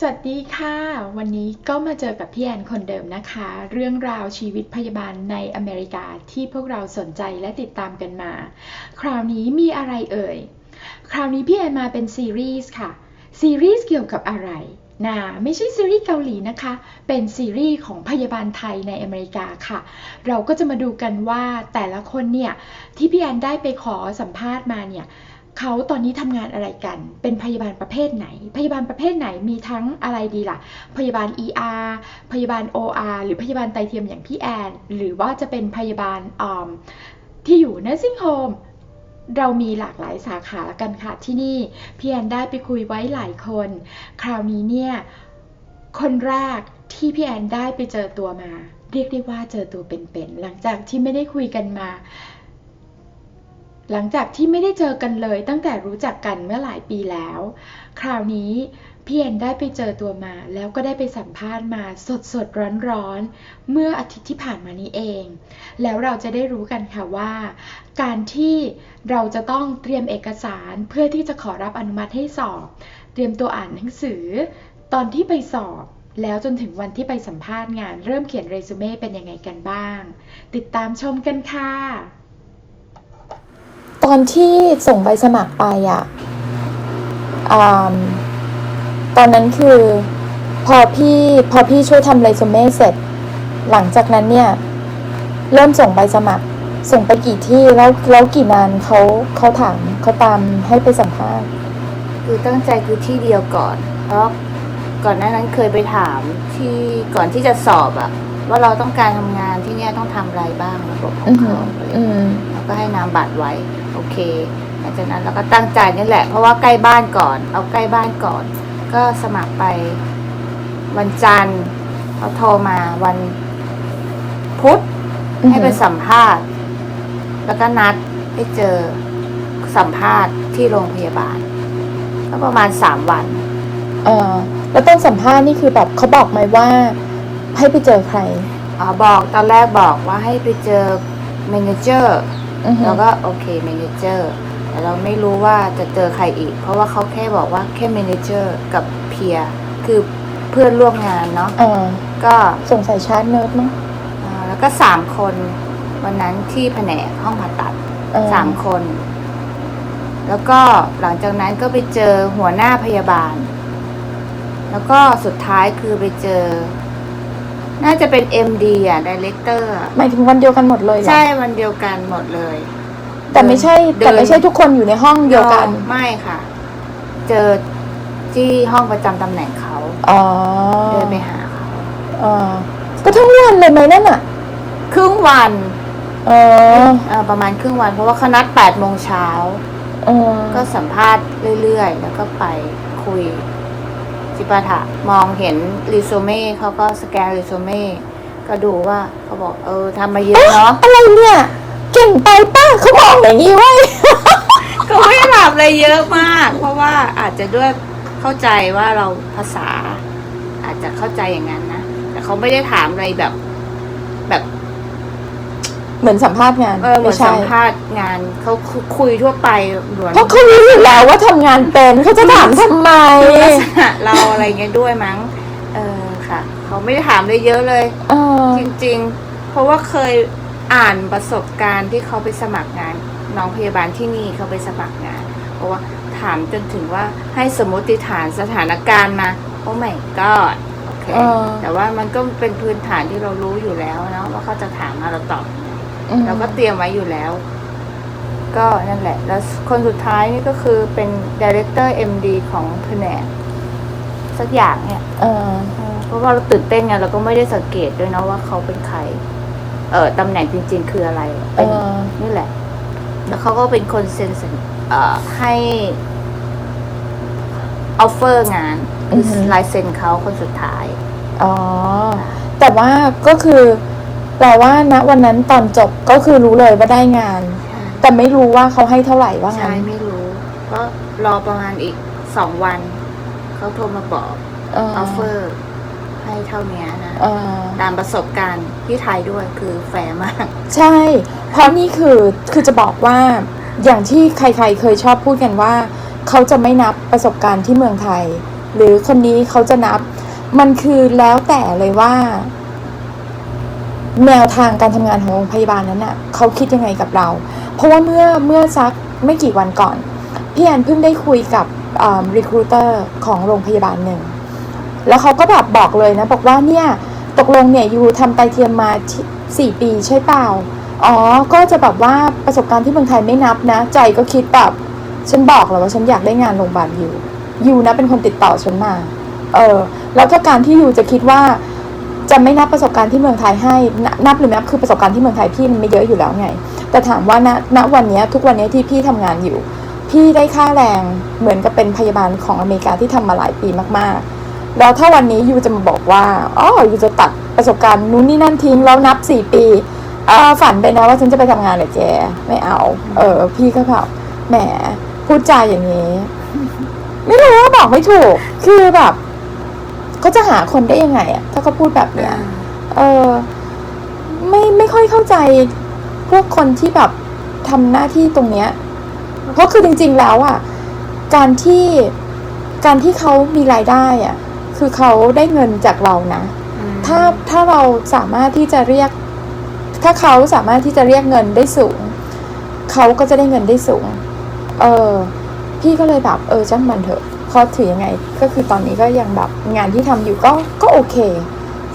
สวัสดีค่ะ วันนี้ก็มาเจอกับพี่แอนคนเดิมนะคะ เรื่องราวชีวิตพยาบาลในอเมริกาที่พวกเราสนใจและติดตามกันมา คราวนี้มีอะไรเอ่ย คราวนี้พี่แอนมาเป็นซีรีส์ค่ะ ซีรีส์เกี่ยวกับอะไรนะไม่ใช่ซีรีส์เกาหลีนะคะ เป็นซีรีส์ของพยาบาลไทยในอเมริกาค่ะ เราก็จะมาดูกันว่าแต่ละคนเนี่ยที่พี่แอนได้ไปขอสัมภาษณ์มาเนี่ย เขาตอนนี้ทำงานอะไรกัน เป็นพยาบาลประเภทไหน พยาบาลประเภทไหนมีทั้งอะไรดีล่ะ พยาบาล ER พยาบาล OR หรือพยาบาลไตเทียมอย่างพี่แอน หรือว่าจะเป็นพยาบาลที่อยู่ nursing home เรามีหลากหลายสาขากันค่ะที่นี่พี่แอนได้ไปคุยไว้หลายคน คราวนี้เนี่ย คนแรกที่พี่แอนได้ไปเจอตัวมา เรียกได้ว่าเจอตัวเป็นๆหลังจากที่ไม่ได้คุยกันมา หลังจากที่ไม่ได้เจอกันเลยตั้งแต่รู้จักกันเมื่อหลายปีแล้ว คราวนี้พี่แอนได้ไปเจอตัวมา แล้วก็ได้ไปสัมภาษณ์มาสดสดร้อนร้อนเมื่ออาทิตย์ที่ผ่านมานี้เอง แล้วเราจะได้รู้กันค่ะว่า การที่เราจะต้องเตรียมเอกสารเพื่อที่จะขอรับอนุมัติให้สอบ เตรียมตัวอ่านหนังสือ ตอนที่ไปสอบแล้วจนถึงวันที่ไปสัมภาษณ์งาน เริ่มเขียนเรซูเม่เป็นยังไงกันบ้าง ติดตามชมกันค่ะ ตอนที่ส่งใบสมัครไปอะอ่าตอนนั้นคือพอพี่พอพี่ช่วยทำเรซูเม่เสร็จ หลังจากนั้นเนี่ย เริ่มส่งใบสมัคร ส่งไปกี่ที่แล้วแล้วกี่นานเขาเขาถามเขาตามให้ไปสัมภาษณ์คือตั้งใจคือที่เดียวก่อนเพราะก่อนหน้านั้นเคยไปถามที่ก่อนที่จะสอบอะว่าเราต้องการทำงานที่เนี่ยต้องทำอะไรบ้างระบบขออืงอหืเขาออืมแล้วก็ให้นามบัตรไว้ โอเคหลังจากนั้นเราก็ตั้งใจนี่แหละ เพราะว่าใกล้บ้านก่อน เอาใกล้บ้านก่อน ก็สมัครไปวันจันทร์เขาโทรมาวันพุธอือหือให้ไปสัมภาษณ์ แล้วก็นัดให้เจอสัมภาษณ์ที่โรงพยาบาล ก็ประมาณสามวัน เออแล้วตอนสัมภาษณ์นี่คือแบบเขาบอกไหมว่าให้ไปเจอใคร อ๋อบอกตอนแรกบอกว่าให้ไปเจอเมเนเจอร์ อือหือแล้วก็โอเคเมเนเจอร์แต่เราไม่รู้ว่าจะเจอใครอีก เพราะว่าเขาแค่บอกว่าแค่เมเนเจอร์กับเพียคือเพื่อนร่วมงานเนาะเออก็สงสัยชาร์จเนิร์ดมั้งอ่าแล้วก็สามคนวันนั้นที่แผนกห้องผ่าตัด เออสามคน แล้วก็หลังจากนั้นก็ไปเจอหัวหน้าพยาบาล แล้วก็สุดท้ายคือไปเจอ น่าจะเป็น MD อะดีเลกเตอร์หมายถึงวันเดียวกันหมดเลยเหรอใช่วันเดียวกันหมดเลยแต่ไม่ใช่เดิน แต่ไม่ใช่ทุกคนอยู่ในห้องเดียวกันไม่ค่ะ เจอที่ห้องประจำตำแหน่งเขาอ๋อเดินไปหาเขาอ๋อก็ทั้งวันเลยไหมนั่นอะครึ่งวันอ๋อเอ่อประมาณครึ่งวัน เพราะว่าเขานัดแปดโมงเช้า อ๋อก็สัมภาษณ์เรื่อยๆ แล้วก็ไปคุย จิปาถะมองเห็นรีโซเม่เขาก็สแกนรีโซเม่ก็ดูว่าเขาบอกเออทำมาเยอะเนาะอะไรเนี่ย เก่งไปป้าเขาบอกอย่างนี้เว้ยก็ไม่ได้ถามอะไรเยอะมาก เพราะว่าอาจจะด้วยเข้าใจว่าเราภาษา อาจจะเข้าใจอย่างนั้นนะ แต่เขาไม่ได้ถามอะไรแบบแบบ เหมือนสัมภาษณ์งานเออเหมือนไใช่สัมภาษณ์งานเขาคุยทั่วไปเหมือนเพราะเขารู้อยู่แล้วว่าทำงานเป็นเขาจะถามทำไมดูลักษณะเราอะไรเงี้ยด้วยมั้ง เออค่ะเขาไม่ได้ถามเลยเยอะเลยเออจริง ๆ เพราะว่าเคยอ่านประสบการณ์ที่เขาไปสมัครงานน้องพยาบาลที่นี่เขาไปสมัครงานเพราะว่าถามจนถึงว่าให้สมมติฐานสถานการณ์มาโอ้ไม่ก็โอเคเออแต่ว่ามันก็เป็นพื้นฐานที่เรารู้อยู่แล้วเนาะว่าเขาจะถามมาเราตอบอืม เราก็เตรียมไว้อยู่แล้ว ก็นั่นแหละ แล้วคนสุดท้ายนี่ก็คือเป็น Director MD ของแผนกสักอย่างเนี่ยเออเออเพราะว่าเราตื่นเต้นไงเราก็ไม่ได้สังเกตด้วยนะว่าเขาเป็นใคร เออตำแหน่งจริง ๆ คืออะไรเอเป็นอนี่แหละ แล้วเขาก็เป็นคนเซ็นสัญเอ่อให้ออฟเฟอร์งานคือลายเซ็นเขาคนสุดท้าย อ๋อ แต่ว่าก็คือ แปลว่าณวันนั้นตอนจบก็คือรู้เลยว่าได้งาน แต่ไม่รู้ว่าเขาให้เท่าไหร่ว่าใช่งั้นไม่รู้ ก็รอประมาณอีกสองวัน เขาโทรมาบอกเออออฟเฟอร์ให้เท่านี้นะ เออตามประสบการณ์ที่ไทยด้วยคือแฟร์มาก ใช่ เพราะนี่คือคือจะบอกว่า อย่างที่ใครๆเคยชอบพูดกันว่า เขาจะไม่นับประสบการณ์ที่เมืองไทย หรือคนนี้เขาจะนับ มันคือแล้วแต่เลยว่า แนวทางการทำงานของโรงพยาบาลนั้นน่ะเขาคิดยังไงกับเรา เพราะว่าเมื่อเมื่อสักไม่กี่วันก่อน พี่แอนเพิ่งได้คุยกับรีคูเตอร์ของโรงพยาบาลหนึ่ง แล้วเขาก็แบบบอกเลยนะ บอกว่าเนี่ยตกลงเนี่ยยูทำไตเทียมมาสี่ปีใช่เปล่า อ๋อ ก็จะแบบว่าประสบการณ์ที่เมืองไทยไม่นับนะ ใจก็คิดแบบ ฉันบอกแล้วว่าฉันอยากได้งานโรงพยาบาลยูยูนะเป็นคนติดต่อฉันมา เออ แล้วก็การที่ยูจะคิดว่า จะไม่นับประสบการณ์ที่เมืองไทยให้นับหรือไม่นับคือประสบการณ์ที่เมืองไทยพี่มันไม่เยอะอยู่แล้วไง แต่ถามว่าณณวันนี้ทุกวันนี้ที่พี่ทำงานอยู่ พี่ได้ค่าแรงเหมือนกับเป็นพยาบาลของอเมริกาที่ทำมาหลายปีมากๆ แล้วถ้าวันนี้ยูจะมาบอกว่าอ๋อยูจะตัดประสบการณ์นู้นนี่นั่นทิ้งแล้วนับสี่ปีฝันไปนะว่าฉันจะไปทำงานกับแกไม่เอา เออ พี่ก็แบบแหมพูดจาอย่างนี้ ไม่รู้ว่าบอกไม่ถูก คือแบบ เขาจะหาคนได้ยังไงอะถ้าเขาพูดแบบเนี้ย เออ ไม่ไม่ค่อยเข้าใจ พวกคนที่แบบทำหน้าที่ตรงเนี้ย เพราะคือจริง ๆ แล้วอะการที่การที่เขามีรายได้อะคือเขาได้เงินจากเรานะ ถ้าถ้าเราสามารถที่จะเรียก ถ้าเขาสามารถที่จะเรียกเงินได้สูง เขาก็จะได้เงินได้สูง เออ พี่ก็เลยแบบเออจ้างมันเถอะ เพราะถือยังไง ก็คือตอนนี้ก็ยังแบบงานที่ทำอยู่ก็ก็โอเค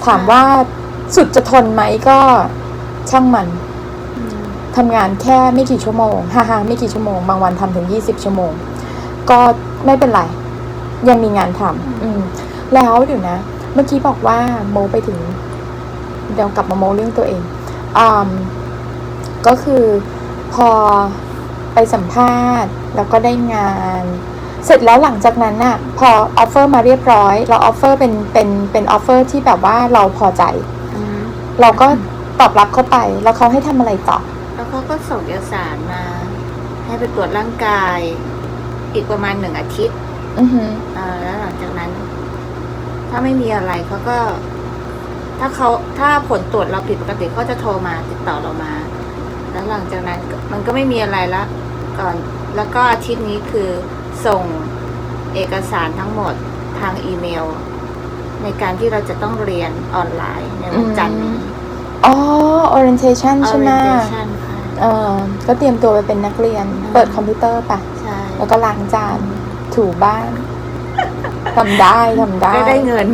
ถามว่าสุดจะทนไหมก็ช่างมันทำงานแค่ไม่กี่ชั่วโมงฮ่าๆไม่กี่ชั่วโมง บางวันทำถึงยี่สิบชั่วโมง ก็ไม่เป็นไร ยังมีงานทำอืม แล้วเดี๋ยวนะ เมื่อกี้บอกว่าโมไปถึง เดี๋ยวกลับมาโมเรื่องตัวเองอืมก็คือพอไปสัมภาษณ์ แล้วก็ได้งาน เสร็จแล้วหลังจากนั้นน่ะพอออฟเฟอร์มาเรียบร้อย เราออฟเฟอร์เป็นเป็นเป็นออฟเฟอร์ที่แบบว่าเราพอใจ เราก็ตอบรับเข้าไปแล้วเขาให้ทำอะไรต่อ แล้วเขาก็ส่งเอกสารมา ให้ไปตรวจร่างกาย อีกประมาณหนึ่งอาทิตย์อือหืออ่าแล้วหลังจากนั้น ถ้าไม่มีอะไรเขาก็ ถ้าเขาถ้าผลตรวจเราผิดปกติเขาจะโทรมาติดต่อเรามา แล้วหลังจากนั้นก็มันก็ไม่มีอะไรละก่อนแล้วก็อาทิตย์นี้คือ ส่งเอกสารทั้งหมดทางอีเมล ในการที่เราจะต้องเรียนออนไลน์ในวันจันทร์นี้อ๋อ orientation ใช่ไหม orientation ค่ะ เออก็เตรียมตัวไปเป็นนักเรียน เปิดคอมพิวเตอร์ปะใช่ แล้วก็ล้างจานถูบ้านทำได้ทำได้ก็ได้เงิน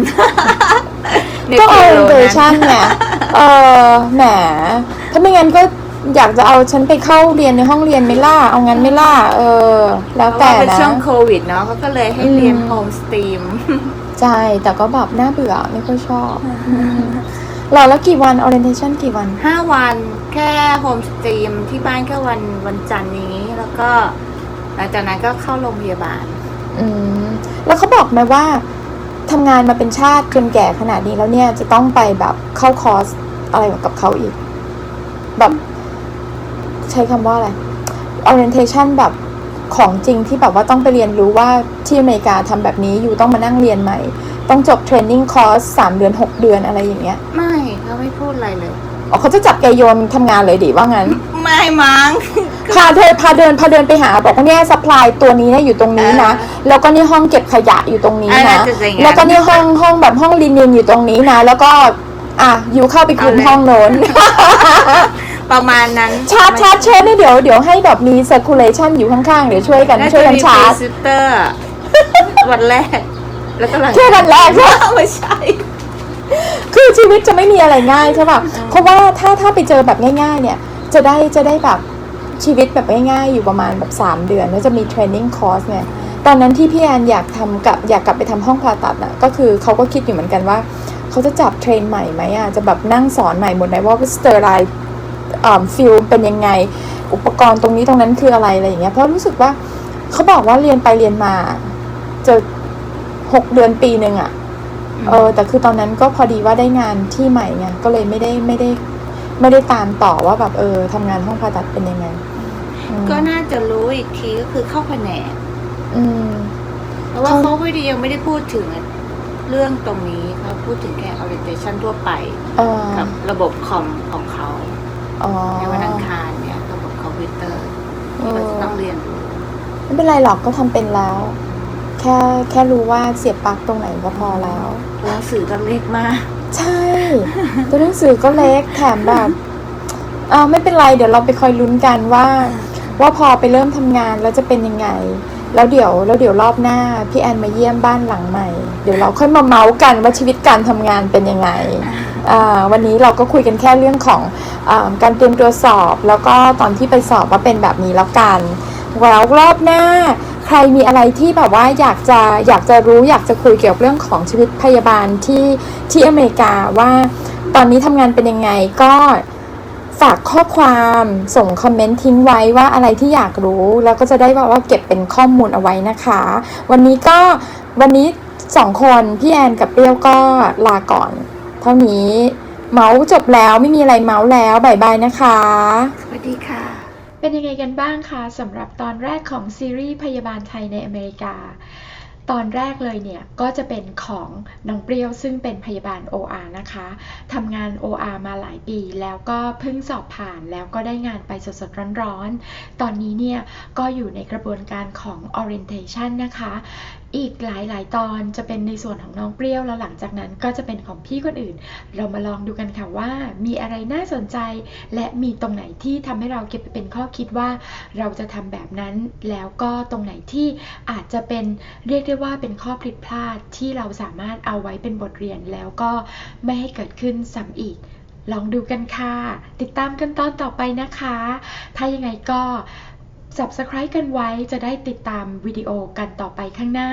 ในก็กิโลนั้น orientation เนี่ยเออแหมถ้าไม่งั้นก็ อยากจะเอาฉันไปเข้าเรียนในห้องเรียนไม่ล่า เอางั้นไม่ล่า เออ แล้วเพราะแต่ว่าเป็นนะช่วงโควิดเนาะเขาก็เลยให้เรียนอืมโฮมสตรีมใช่แต่ก็แบบน่าเบื่อไม่ค่อยชอบหรอแล้วกี่วัน orientation กี่วัน ห้าวันแค่โฮมสตรีมที่บ้านแค่วันวันจันทร์นี้ แล้วก็หลังจากนั้นก็เข้าโรงพยาบาล อืม แล้วเขาบอกไหมว่าทำงานมาเป็นชาติจนแก่ขนาดนี้แล้วเนี่ยจะต้องไปแบบเข้าคอร์สอะไรกับเขาอีก แบบ ใช้คำว่าอะไร orientation แบบของจริงที่แบบว่าต้องไปเรียนรู้ว่าที่อเมริกาทำแบบนี้อยู่ต้องมานั่งเรียนใหม่ ต้องจบเทรนนิ่งคอร์สสามเดือนหกเดือนอะไรอย่างเงี้ยไม่เขาไม่พูดอะไรเลยอ๋อเขาจะจับแกโยนทำงานเลยดิว่างั้น ไม่มั้งพาเธอพาเดินพาเดินไปหาบอกว่าเนี่ยสปายตัวนี้เนี่ยอยู่ตรงนี้นะเออแล้วก็นี่ห้องเก็บขยะอยู่ตรงนี้อ่านะน่าจะอย่างนั้นแล้วก็นี่ห้องห้องแบบห้องลินินอยู่ตรงนี้นะ แล้วก็อะอยู่เข้าไปคุมเอาเลยห้องโน้น ประมาณนั้นชาร์จชาร์จเชิญเนี่ยเดี๋ยวเดี๋ยวให้แบบมี circulation อยู่ข้างๆ เดี๋ยวช่วยกันน่าช่วยจะกันมีชาร์จซิสเตอร์วันแรก แล้วก็หลังแค่วันแรกใช่ปะไม่ใช่ คือชีวิตจะไม่มีอะไรง่ายใช่ป่ะเพราะว่าถ้าถ้าไปเจอแบบง่าย ๆ เนี่ย จะได้จะได้แบบชีวิตแบบง่ายๆ อยู่ประมาณแบบ 3 เดือน แล้วจะมีเทรนนิ่งคอร์สเนี่ยตอนนั้นที่พี่แอนอยากทำกับอยากกลับไปทำห้องผ่าตัดน่ะก็คือเขาก็คิดอยู่เหมือนกันว่า เขาจะจับเทรนใหม่ไหมอะจะแบบนั่งสอนใหม่หมดเลยว่าสเตอร์ไลน์ ฟิลเป็นยังไง อุปกรณ์ตรงนี้ตรงนั้นคืออะไรอะไรอย่างเงี้ยเพราะรู้สึกว่าเขาบอกว่าเรียนไปเรียนมาจะหกเดือนปีหนึ่งอะเออแต่คือตอนนั้นก็พอดีว่าได้งานที่ใหม่ไงก็เลยไม่ได้ไม่ได้ไม่ได้ตามต่อว่าแบบเออทำงานห้องผ่าตัดเป็นยังไงอืมก็น่าจะรู้อีกทีก็คือเข้าแผนกอืมเพราะว่าเขาเขาไม่ได้ยังไม่ได้พูดถึงเรื่องตรงนี้เขาพูดถึงแค่ orientation ทั่วไปเออกับระบบคอมของเขา อ๋อในวันอังคารเนี่ยระบบคอมพิวเตอร์ที่เราจะต้องเรียนรู้ไม่เป็นไรหรอกก็ทำเป็นแล้ว แค่ค่แค่รู้ว่าเสียบปลั๊กตรงไหนก็พอแล้ว ตัวหนังสือก็เล็กมาก ใช่ ตัวหนังสือก็เล็กแถมแบบเอ่าไม่เป็นไรเดี๋ยวเราไปคอยลุ้นกันว่า ว่าพอไปเริ่มทำงานแล้วจะเป็นยังไง แล้วเดี๋ยวแล้วเดี๋ยวรอบหน้าพี่แอนมาเยี่ยมบ้านหลังใหม่ เดี๋ยวเราค่อยมาเมาส์กันว่าชีวิตการทำงานเป็นยังไงอ่า วันนี้เราก็คุยกันแค่เรื่องของอการเตรียมตัวสอบ แล้วก็ตอนที่ไปสอบว่าเป็นแบบนี้แล้วกันแล้วรอบหน้าใครมีอะไรที่แบบว่าอยากจะอยากจะรู้อยากจะคุยเกี่ยวกับเรื่องของชีวิตพยาบาลที่ที่อเมริกาว่าตอนนี้ทำงานเป็นยังไงก็ฝากข้อความส่งคอมเมนต์ทิ้งไว้ว่าอะไรที่อยากรู้ แล้วก็จะได้ว่าว่าเก็บเป็นข้อมูลเอาไว้นะคะ วันนี้ก็วันนี้สองคน พี่แอนกับเปรี้ยวก็ลาก่อน ท่านี้ เมาส์จบแล้วไม่มีอะไรเมาส์แล้วบายบายนะคะ สวัสดีค่ะ เป็นยังไงกันบ้างคะสำหรับตอนแรกของซีรีส์พยาบาลไทยในอเมริกา ตอนแรกเลยเนี่ย ก็จะเป็นของน้องเปรี้ยวซึ่งเป็นพยาบาล OR นะคะทำงาน OR มาหลายปี แล้วก็เพิ่งสอบผ่านแล้วก็ได้งานไปสดๆร้อนๆ ตอนนี้เนี่ย ก็อยู่ในกระบวนการของ orientation นะคะอีกหลายๆ ตอนจะเป็นในส่วนของน้องเปรี้ยวแล้วหลังจากนั้นก็จะเป็นของพี่คนอื่น เรามาลองดูกันค่ะว่ามีอะไรน่าสนใจ และมีตรงไหนที่ทำให้เราเก็บไปเป็นข้อคิดว่า เราจะทำแบบนั้น แล้วก็ตรงไหนที่อาจจะเป็นเรียกได้ว่าเป็นข้อผิดพลาดที่เราสามารถเอาไว้เป็นบทเรียนแล้วก็ไม่ให้เกิดขึ้นซ้ำอีกลองดูกันค่ะ ติดตามกันตอนต่อไปนะคะ ถ้ายังไงก็ subscribe กันไว้จะได้ติดตามวิดีโอกันต่อไปข้างหน้า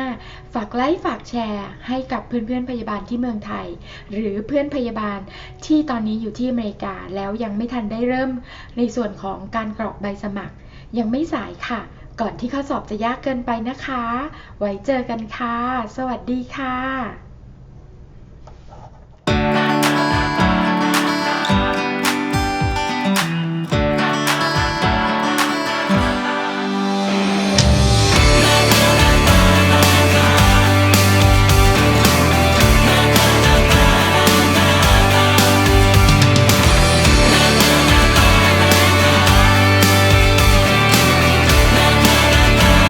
ฝากไลค์ฝากแชร์ให้กับเพื่อนๆพยาบาลที่เมืองไทย หรือเพื่อนพยาบาลที่ตอนนี้อยู่ที่อเมริกาแล้วยังไม่ทันได้เริ่ม ในส่วนของการกรอกใบสมัคร ยังไม่สายค่ะ ก่อนที่ข้อสอบจะยากเกินไปนะคะ ไว้เจอกันค่ะ สวัสดีค่ะ